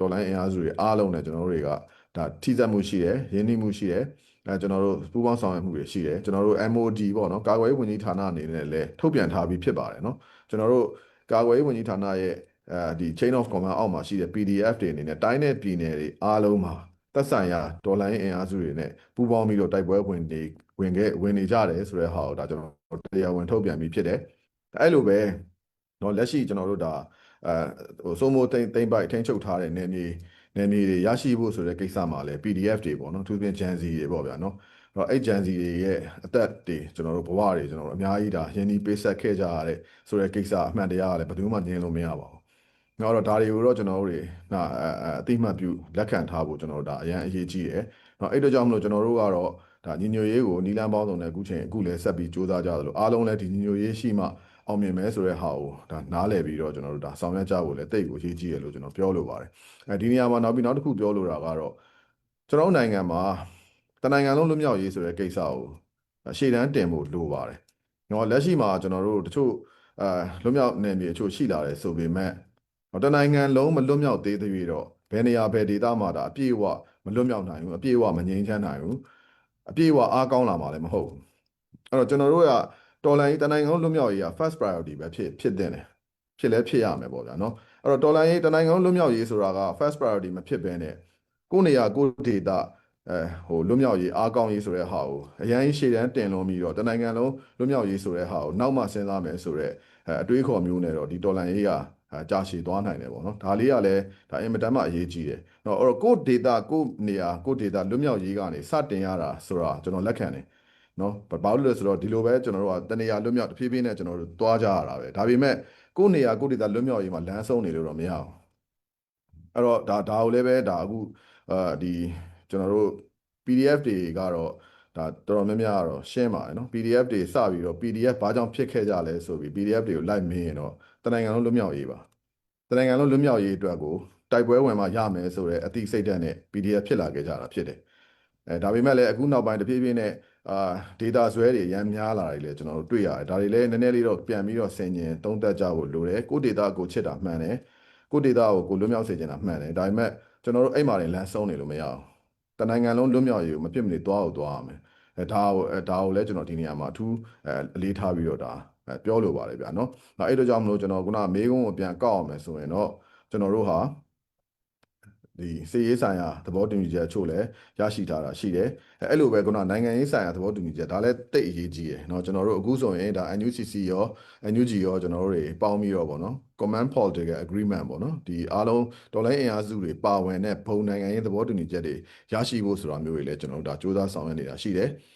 ဒေါ်လာရင်းအင်အားစုတွေအားလုံးနဲ့ကျွန်တော်တို့တွေကဒါထိစပ်မှုရှိတယ်ရင်းနှီးမှုရှိတယ်အဲကျွန်တော်တို့ပူးပေါင်းဆောင်ရွက်မှုတွေရှိတယ်ကျွန်တော်တို့ MOD ပေါ့နော်ကာကွယ်ရေးဝန်ကြီးဌာနအနေနဲ့လည်းထုတ်ပြန်ထားပြီးဖြစ်ပါတယ်နော်ကျွန်တော်တို့ ကာကွယ်ရေးဝန်ကြီးဌာနရဲ့အဲဒီ chain of command အောက်မှာရှိတဲ့ PDF တွေအနေနဲ့တိုင်းနဲ့ပြည်နယ်တွေအားလုံးမှာသက်ဆိုင်ရာဒေါ်လာရင်းအင်အားစုတွေနဲ့ပူးပေါင်းပြီးတော့တိုက်ပွဲဝင်နေဝင်ခဲ့ဝင်နေကြတယ်ဆိုတဲ့ဟာကိုဒါကျွန်တော်တရားဝင်ထုတ်ပြန်ပြီးဖြစ်တယ်။အဲ့လိုပဲတော့လက်ရှိကျွန်တော်တို့ဒါအဲဟိုစုံမိုးတိမ့်တိမ့်ပိုက်ထိန်းချုပ်ထားတဲ့နယ်မြေနယ်မြေတွေရရှိဖို့ဆိုတဲ့ကိစ္စမှာလည်း PDF တွေပေါ့နော်သူပြင်ဂျန်စီတွေပေါ့ဗျာနော် တော့အဲ့ဂျန်စီတွေရဲ့အသက်တွေကျွန်တော်တို့ဘဝတွေကျွန်တော်တို့အများကြီးဒါရင်းနှီးပေးဆက်ခဲ့ကြရတဲ့ဆိုတဲ့ကိစ္စအမှန်တရားကလည်းဘယ်သူမှညင်လို့မရပါဘူး။နောက်တော့ဒါတွေကိုတော့ကျွန်တော်တို့တွေနာအတိမတ်ပြုလက်ခံထားဖို့ကျွန်တော်တို့ဒါအရန်အရေးကြီးတယ်။နော်အဲ့တော့ကြောင့်မလို့ကျွန်တော်တို့ကတော့ဒါညီညွတ်ရေးကိုနီလန်းပေါင်းစုံနဲ့အခုချိန်အခုလည်းဆက်ပြီးစူးစမ်းကြသလိုအားလုံးလည်းဒီညီညွတ်ရေးရှိမှအောင်မြင်မယ်ဆိုတဲ့ဟာကိုဒါနားလည်ပြီးတော့ကျွန်တော်တို့ဒါဆောင်ရွက်ကြဖို့လည်းတိတ်ကိုအရေးကြီးရလို့ကျွန်တော်ပြောလိုပါတယ်။အဲဒီနေရာမှာနောက်ပြီးနောက်တစ်ခုပြောလိုတာကတော့ကျွန်တော်တို့နိုင်ငံမှာ တနိုင်ငံလုံးလွတ်မြောက်ရေးဆိုတဲ့ကိစ္စကိုရှေ့တန်းတင်ဖို့လိုပါတယ်။နော်လက်ရှိမှာကျွန်တော်တို့တချို့အာလွတ်မြောက်နယ်မြေအချို့ရှိလာတယ်ဆိုပေမဲ့တနိုင်ငံလုံးမလွတ်မြောက်သေးသေးတော့ဘယ်နေရာဘယ်ဒေသမှာဒါအပြည့်အဝမလွတ်မြောက်နိုင်ဘူးအပြည့်အဝမငြိမ်းချမ်းနိုင်ဘူးအပြည့်အဝအားကောင်းလာမှာလည်းမဟုတ်ဘူးအဲ့တော့ကျွန်တော်တို့ကတော်လိုင်းတနိုင်ငံလုံးလွတ်မြောက်ရေးက first priority ပဲဖြစ်ဖြစ်တဲ့တယ်ဖြစ်လဲဖြစ်ရမယ်ပေါ့ဗျာနော်အဲ့တော့တော်လိုင်းရေးတနိုင်ငံလုံးလွတ်မြောက်ရေးဆိုတာက first priority မဖြစ်ဘဲနဲ့ကိုယ့်နေရာကိုယ့်ဒေသ အဲဟိုလွတ်မြောက်ရေးအားကောင်းရေးဆိုတဲ့ဟာကိုအရင်ရှေ့တန်းတင်လွန်ပြီးတော့တနိုင်ငံလုံးလွတ်မြောက်ရေးဆိုတဲ့ဟာကိုနောက်မှစဉ်းစားမယ်ဆိုတော့အဲအတွေးခေါ်မျိုးနဲ့တော့ဒီတော်လိုင်းရေးကကြာရှည်သွားနိုင်တယ်ပေါ့နော်ဒါလေးကလည်းဒါအင်မတန်မှအရေးကြီးတယ်เนาะအဲ့တော့ကိုယ့်ဒေတာကိုယ့်နေရာကိုယ့်ဒေတာလွတ်မြောက်ရေးကနေစတင်ရတာဆိုတာကျွန်တော်လက်ခံတယ်เนาะဘာလို့လဲဆိုတော့ဒီလိုပဲကျွန်တော်တို့ကတနေရာလွတ်မြောက်တဖြည်းဖြည်းနဲ့ကျွန်တော်တို့သွားကြရတာပဲဒါပေမဲ့ကိုယ့်နေရာကိုယ့်ဒေတာလွတ်မြောက်ရေးမှာလမ်းဆုံးနေလို့တော့မရအောင်အဲ့တော့ဒါဒါကိုလည်းပဲဒါအခုအာဒီ ကျွန်တော်တို့ PDF တွေကတော့ဒါတော်တော်များများကတော့ရှင်းပါတယ်နော် PDF တွေစပြီးတော့ PDF ဘာကြောင့်ဖြစ်ခဲ့ကြလဲဆိုပြီး PDF တွေကိုလိုက်မင်းရင်တော့တနိုင်ငံလုံးလွတ်မြောက်ရေးပါတနိုင်ငံလုံးလွတ်မြောက်ရေးအတွက်ကိုတိုက်ပွဲဝင်မှရမယ်ဆိုတဲ့အသည့်စိတ်ဓာတ်နဲ့ PDF ဖြစ်လာခဲ့ကြတာဖြစ်တယ်အဲဒါပေမဲ့လည်းအခုနောက်ပိုင်းတဖြည်းဖြည်းနဲ့အာ data ဆွဲတွေရမ်းများလာတယ်လေကျွန်တော်တို့တွေ့ရတယ်ဒါတွေလည်းနည်းနည်းလေးတော့ပြန်ပြီးတော့ဆင်ញင်သုံးသပ်ကြဖို့လိုတယ်ကို data ကိုချစ်တာမှန်တယ်ကို data ကိုကိုလွတ်မြောက်စေချင်တာမှန်တယ်ဒါပေမဲ့ကျွန်တော်တို့အဲ့မှာနေလမ်းဆုံးနေလို့မရအောင် တနိုင်ငံလုံးလွတ်မြောက်ရေးကိုမဖြစ်မနေသွားအောင်သွားရမယ်အဲဒါကိုအဲဒါကိုလည်းကျွန်တော်ဒီနေရာမှာအထူးအဲအလေးထားပြီးတော့ဒါအဲပြောလိုပါတယ်ဗျာနော်။အဲအဲ့တို့ကြောင့်မလို့ကျွန်တော်ခုနမေးခွန်းကိုပြန်ကောက်အောင်မယ်ဆိုရင်တော့ကျွန်တော်တို့ဟာ ဒီစီရေးဆိုင်ရာသဘောတူညီချက်အချို့လည်းရရှိထားတာရှိတယ်။အဲအဲ့လိုပဲခုနနိုင်ငံရေးဆိုင်ရာသဘောတူညီချက်ဒါလည်းတိတ်အရေးကြီးတယ်เนาะကျွန်တော်တို့အခုဆိုရင်ဒါ NUCC ရော NUG ရောကျွန်တော်တို့တွေပေါင်းပြီးတော့ဗောနော် Command Political Agreement ပေါ့နော်ဒီအားလုံးဒေါ်လာအင်အားစုတွေပါဝင်တဲ့ဘုံနိုင်ငံရေးသဘောတူညီချက်တွေရရှိဖို့ဆိုတာမျိုးတွေလည်းကျွန်တော်တို့ဒါစ조사ဆောင်ရွက်နေတာရှိတယ်။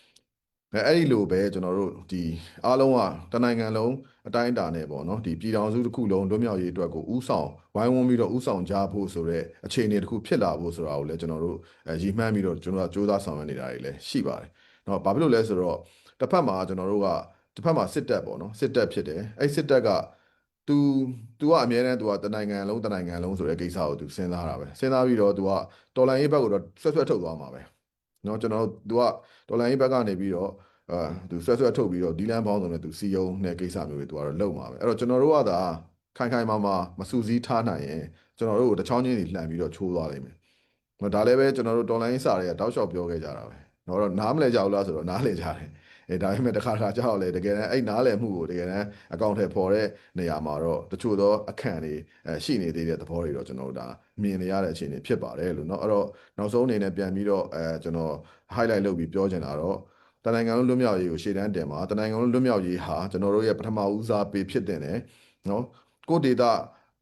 အဲအဲ့ဒီလိုပဲကျွန်တော်တို့ဒီအားလုံးကတနိုင်ငံလုံးအတိုင်းအတာနဲ့ပေါ့နော်ဒီပြည်ထောင်စုတစ်ခုလုံးလွတ်မြောက်ရေးအတွက်ကိုဥဆောင်ဝိုင်းဝန်းပြီးတော့ဥဆောင်ကြဖို့ဆိုတော့အခြေအနေတစ်ခုဖြစ်လာဖို့ဆိုတာကိုလည်းကျွန်တော်တို့ရည်မှန်းပြီးတော့ကျွန်တော်ကစ조사ဆောင်ရွက်နေတာတွေလည်းရှိပါတယ်။နော်ဘာဖြစ်လို့လဲဆိုတော့တစ်ဖက်မှာကျွန်တော်တို့ကတစ်ဖက်မှာစစ်တပ်ပေါ့နော်စစ်တပ်ဖြစ်တယ်။အဲ့စစ်တပ်က तू तू ကအများနဲ့ तू ကတနိုင်ငံလုံးတနိုင်ငံလုံးဆိုတဲ့ကိစ္စကို तू စဉ်းစားတာပဲ။စဉ်းစားပြီးတော့ तू ကတော်လိုင်းရေးဘက်ကိုတော့ဆွတ်ဆွတ်ထုတ်သွားမှာပဲ။ เนาะကျွန်တော် तू ကတော်လိုင်းရေးဘက်ကနေပြီးတော့အာသူဆွဲဆွဲထုတ်ပြီးတော့ဒီလန်ပေါင်းစုံနဲ့သူစီယုံနဲ့ကိစ္စမျိုးတွေသူကတော့လုံမှာပဲအဲ့တော့ကျွန်တော်တို့ကသာခိုင်ခိုင်မာမာမစူးစီးထားနိုင်ရင်ကျွန်တော်တို့ကိုတချောင်းချင်းစီလှန်ပြီးတော့ချိုးသွားလိမ့်မယ်။ဒါလည်းပဲကျွန်တော်တို့ online စာတွေကတောက်လျှောက်ပြောခဲ့ကြတာပဲ။တော့နားမလဲကြဘူးလားဆိုတော့နားလဲကြတယ်။ အဲဒါပေမဲ့တစ်ခါတစ်ခါကြောက်လေတကယ်တမ်းအဲ့နားလဲမှုကိုတကယ်တမ်းအကောင့်ထဲပေါ်တဲ့နေရာမှာတော့တချို့သောအခန့်တွေအဲရှိနေသေးတဲ့သဘောတွေတော့ကျွန်တော်တို့ဒါမြင်နေရတဲ့အခြေအနေဖြစ်ပါတယ်လို့เนาะအဲ့တော့နောက်ဆုံးအနေနဲ့ပြန်ပြီးတော့အဲကျွန်တော် highlight လုပ်ပြီးပြောချင်တာတော့တနိုင်ငံလုံးလွတ်မြောက်ရေးကိုရှေ့တန်းတင်ပါတနိုင်ငံလုံးလွတ်မြောက်ရေးဟာကျွန်တော်တို့ရဲ့ပထမဦးစားပေးဖြစ်တဲ့တယ်နော်ကိုဒေတာ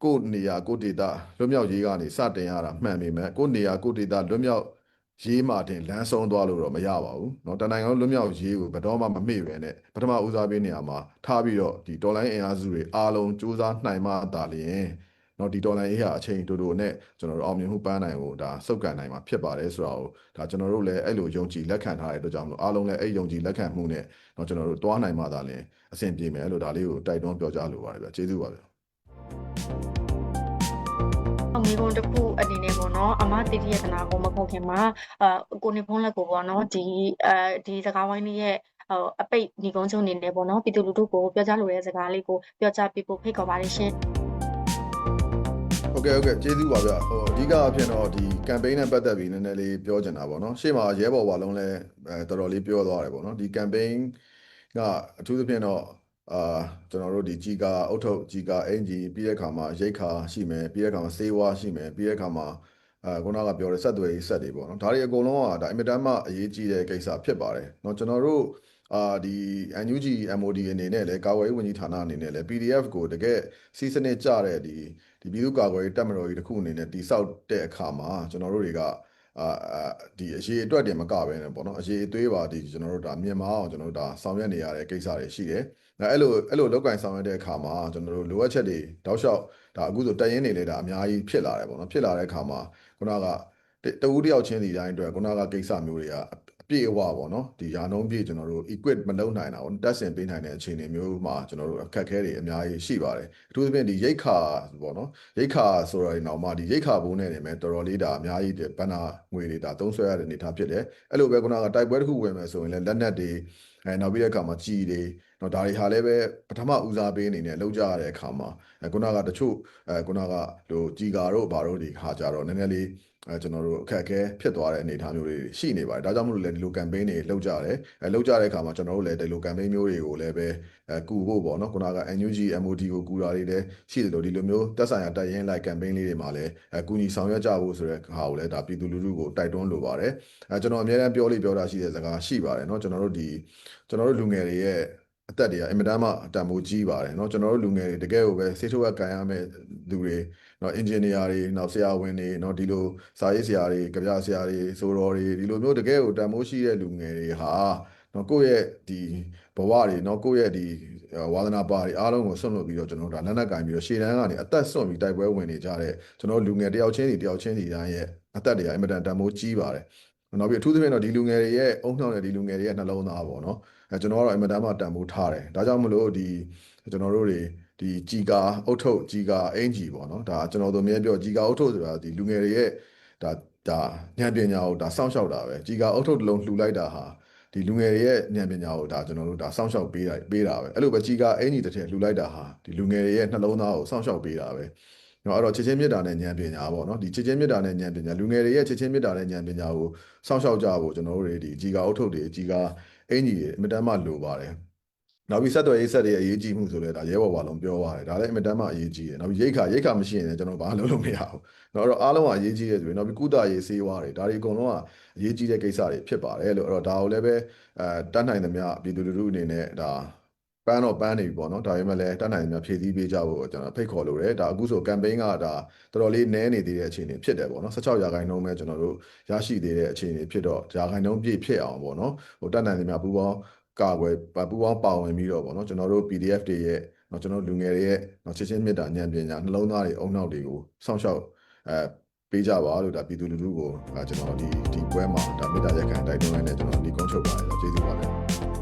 ကိုနေရာကိုဒေတာလွတ်မြောက်ရေးကနေစတင်ရတာမှန်ပေမဲ့ကိုနေရာကိုဒေတာလွတ်မြောက် ရေးမှတင်လမ်းဆုံးသွားလို့တော့မရပါဘူးเนาะတနိုင်ငံလုံးလွတ်မြောက်ရေးကိုဘယ်တော့မှမမေ့ပဲနဲ့ပထမဦးစားပေးနေရာမှာထားပြီးတော့ဒီဒေါ်လာအင်အားစုတွေအားလုံးစူးစမ်းနိုင်မှသာလျှင်เนาะဒီဒေါ်လာရေးဟာအချိန်တူတူနဲ့ကျွန်တော်တို့အောင်မြင်မှုပန်းနိုင်ကိုဒါစုပ်ကန်နိုင်မှာဖြစ်ပါတယ်ဆိုတာကိုဒါကျွန်တော်တို့လည်းအဲ့လိုယုံကြည်လက်ခံထားတဲ့အတွက်ကြောင့်မလို့အားလုံးလည်းအဲ့ယုံကြည်လက်ခံမှုနဲ့เนาะကျွန်တော်တို့တွားနိုင်မှသာလျှင်အဆင်ပြေမယ်လို့ဒါလေးကိုတိုက်တွန်းပြောကြားလိုပါတယ်ဗျကျေးဇူးပါဗျ အ မေကွန်တစ်ခုအနေနဲ့ပေါ့နော်အမတိတိယတနာကိုမဟုတ်ခင်မှာအာကိုနေဖုံးလက်ကိုပေါ့နော်ဒီအဲဒီစကားဝိုင်းလေးရဲ့ဟိုအပိတ်ညီကုန်းချုံနေနေပေါ့နော်ပြည်သူလူထုကိုပြောကြားလိုတဲ့စကားလေးကိုပြောကြားပေးဖို့ဖိတ်ခေါ်ပါတယ်ရှင်ဟုတ်ကဲ့ဟုတ်ကဲ့ကျေးဇူးပါဗျဟိုအဓိကအဖြစ်တော့ဒီ campaign နဲ့ပတ်သက်ပြီးနည်းနည်းလေးပြောချင်တာပေါ့နော်ရှေ့မှာရဲဘော်ဝါလုံးလည်းအဲတော်တော်လေးပြောသွားတယ်ပေါ့နော်ဒီ campaign ကအထူးသဖြင့်တော့ အာကျွန်တော်တို့ဒီជីကာအုတ်ထုတ်ជីကာအင်ဂျီပြီးတဲ့အခါမှာရိတ်ခါရှိမယ်ပြီးတဲ့အခါမှာစေးဝါရှိမယ်ပြီးတဲ့အခါမှာ အဲခုနကပြောတဲ့ဆက်သွယ်ရေးဆက်တွေပေါ့နော်ဒါတွေအကုန်လုံးကဒါအင်မတန်မှအရေးကြီးတဲ့ကိစ္စဖြစ်ပါတယ်เนาะကျွန်တော်တို့အာဒီ NUG MOD အနေနဲ့လည်းကာကွယ်ရေးဝန်ကြီးဌာနအနေနဲ့လည်း PDF ကိုတကယ်စီးစနစ်ကြတဲ့ဒီဒီပြည်သူ့ကာကွယ်ရေးတပ်မတော်ကြီးတစ်ခုအနေနဲ့တိစောက်တဲ့အခါမှာကျွန်တော်တို့တွေက အာအာဒီအရေးအတွက်တင်မကပဲねပေါ့နော်အရေးအသွေးပါဒီကျွန်တော်တို့ဒါမြန်မာအောင်ကျွန်တော်တို့ဒါဆောင်ရွက်နေရတဲ့ကိစ္စတွေရှိတယ်။အဲအဲ့လိုအဲ့လိုလောက်ကင်ဆောင်ရွက်တဲ့အခါမှာကျွန်တော်တို့လိုအပ်ချက်တွေတောက်လျှောက်ဒါအခုဆိုတက်ရင်နေလေဒါအများကြီးဖြစ်လာတယ်ပေါ့နော်ဖြစ်လာတဲ့အခါမှာခုနကတတဦးတယောက်ချင်းဒီတိုင်းအတွက်ခုနကကိစ္စမျိုးတွေကအ ပြည့်အဝပေါ့နော်ဒီယာနှုံးပြည့်ကျွန်တော်တို့ equip မလုပ်နိုင်တာပေါ့တက်ဆင်ပေးနိုင်တဲ့အခြေအနေမျိုးမှာကျွန်တော်တို့အခက်အခဲတွေအများကြီးရှိပါတယ်အထူးသဖြင့်ဒီရိတ်ခါပေါ့နော်ရိတ်ခါဆိုတော့ဒီနောက်မှာဒီရိတ်ခါဘုံနဲ့နေမယ်တော်တော်လေးဒါအများကြီးဘဏ္ဍာငွေတွေဒါသုံးဆွဲရတဲ့အနေအထားဖြစ်တယ်အဲ့လိုပဲခုနကတိုက်ပွဲတစ်ခုဝင်မယ်ဆိုရင်လည်းလက်နက်တွေအဲနောက်ပြီးတဲ့အခါမှာကြီးတွေ နော်ဒါတွေဟာလည်းပဲပထမဦးစားပေးအနေနဲ့လောက်ကြရတဲ့အခါမှာခုနကတချို့အဲခုနကဟိုကြီကာတို့ဘာတို့တွေဟာကြတော့နည်းနည်းလေးအဲကျွန်တော်တို့အခက်အခဲဖြစ်သွားတဲ့အနေအထားမျိုးတွေရှိနေပါတယ်ဒါကြောင့်မလို့လည်းဒီလို campaign တွေလုပ်ကြတယ်အဲလုပ်ကြတဲ့အခါမှာကျွန်တော်တို့လည်းဒီလို campaign မျိုးတွေကိုလည်းပဲအဲကူဖို့ပေါ့နော်ခုနက NUG MOD ကိုကူတာတွေလည်းရှိတယ်လို့ဒီလိုမျိုးတက်ဆိုင်ရာတက်ရင်လိုက် campaign လေးတွေမှာလည်းအဲကူညီဆောင်ရွက်ကြဖို့ဆိုတဲ့ဟာကိုလည်းဒါပြည်သူလူထုကိုတိုက်တွန်းလိုပါတယ်အဲကျွန်တော်အများအားပြောလေးပြောတာရှိတဲ့စကားရှိပါတယ်နော်ကျွန်တော်တို့ဒီကျွန်တော်တို့လူငယ်တွေရဲ့ အသက်တွေကအင်မတန်မှအတန်ဖိုးကြီးပါတယ်เนาะကျွန်တော်တို့လူငယ်တွေတကယ်ကိုပဲစေထိုးကကန်ရမယ့်လူတွေเนาะအင်ဂျင်နီယာတွေနောက်ဆရာဝန်တွေเนาะဒီလိုစာရေးဆရာတွေကြပြဆရာတွေဆိုတော်တွေဒီလိုမျိုးတကယ်ကိုတန်ဖိုးရှိတဲ့လူငယ်တွေဟာเนาะကိုယ့်ရဲ့ဒီဘဝတွေเนาะကိုယ့်ရဲ့ဒီဝါသနာပါတွေအားလုံးကိုဆွန့်လွတ်ပြီးတော့ကျွန်တော်တို့ဒါလက်နက်ကင်ပြီးတော့ရှေ့တန်းကနေအသက်ဆွန့်ပြီးတိုက်ပွဲဝင်နေကြတဲ့ကျွန်တော်တို့လူငယ်တယောက်ချင်းစီတယောက်ချင်းစီတိုင်းရဲ့အသက်တွေကအင်မတန်တန်ဖိုးကြီးပါတယ်နောက်ပြီးအထူးသဖြင့်တော့ဒီလူငယ်တွေရဲ့အုံနှောင်းတဲ့ဒီလူငယ်တွေရဲ့နှလုံးသားပေါ့နော် အဲကျွန်တော်ကတော့အင်မတန်မှတန်ဖိုးထားတယ်ဒါကြောင့်မလို့ဒီကျွန်တော်တို့တွေဒီជីကာအုတ်ထုတ်ជីကာအင်ဂျီပေါ့နော်ဒါကျွန်တော်တို့အမြဲပြောជីကာအုတ်ထုတ်ဆိုတာဒီလူငယ်တွေရဲ့ဒါဒါဉာဏ်ပညာကိုဒါစောင့်ရှောက်တာပဲជីကာအုတ်ထုတ်တစ်လုံးလှူလိုက်တာဟာဒီလူငယ်တွေရဲ့ဉာဏ်ပညာကိုဒါကျွန်တော်တို့ဒါစောင့်ရှောက်ပေးတာပေးတာပဲအဲ့လိုပဲជីကာအင်ဂျီတစ်ထည့်လှူလိုက်တာဟာဒီလူငယ်တွေရဲ့နှလုံးသားကိုစောင့်ရှောက်ပေးတာပဲနော်အဲ့တော့ချစ်ချင်းမြတ်တာနဲ့ဉာဏ်ပညာပေါ့နော်ဒီချစ်ချင်းမြတ်တာနဲ့ဉာဏ်ပညာလူငယ်တွေရဲ့ချစ်ချင်းမြတ်တာနဲ့ဉာဏ်ပညာကိုစောင့်ရှောက်ကြဖို့ကျွန်တော်တို့တွေဒီជីကာအုတ်ထုတ်တွေជីကာ အင်ကြီးရအင်မတန်မှလိုပါတယ်နောက်ပြီးဆက်သွယ်ရေးဆက်တွေအရေးကြီးမှုဆိုလဲဒါရဲဘော်ဘာလုံးပြောပါတယ်ဒါလည်းအင်မတန်မှအရေးကြီးတယ်နောက်ပြီးရိတ်ခါရိတ်ခါမရှိရင်လည်းကျွန်တော်ဘာလုပ်လို့မရဘူးနော်အဲ့တော့အားလုံးကအရေးကြီးရဲ့ဆိုရင်နောက်ပြီးကုသရေးစေးဝါးတွေဒါတွေအကုန်လုံးကအရေးကြီးတဲ့ကိစ္စတွေဖြစ်ပါတယ်လို့အဲ့တော့ဒါကိုလည်းပဲအဲတတ်နိုင်သမျှပြည်သူလူထုအနေနဲ့ဒါ ပန်းတော့ပန်းနေပြီပေါ့နော်ဒါပေမဲ့လည်းတတ်နိုင်သမျှဖြည့်ဆည်းပေးကြဖို့ကျွန်တော်ဖိတ်ခေါ်လိုတယ်ဒါအခုဆို campaign ကဒါတော်တော်လေးနည်းနေသေးတဲ့အခြေအနေဖြစ်တယ်ပေါ့နော်16ရာခိုင်နှုန်းပဲကျွန်တော်တို့ရရှိသေးတဲ့အခြေအနေဖြစ်တော့ရာခိုင်နှုန်းပြည့်ဖြစ်အောင်ပေါ့နော်ဟိုတတ်နိုင်သမျှပူပေါင်းကာကွယ်ပူပေါင်းပါဝင်ပြီးတော့ပေါ့နော်ကျွန်တော်တို့ PDF တွေရဲ့နော်ကျွန်တော်တို့လူငယ်တွေရဲ့နော်ချစ်ချင်းမြတ်တာဉာဏ်ပညာနှလုံးသားတွေအုံနောက်တွေကိုစောင့်ရှောက်အဲပေးကြပါလို့ဒါပြည်သူလူထုကိုဒါကျွန်တော်ဒီဒီပွဲမှာဒါမေတ္တာရက်ခံတိုက်တွန်းလိုက်တဲ့ကျွန်တော်ဒီကုန်းချုပ်ပါတယ်ကျေးဇူးပါပဲ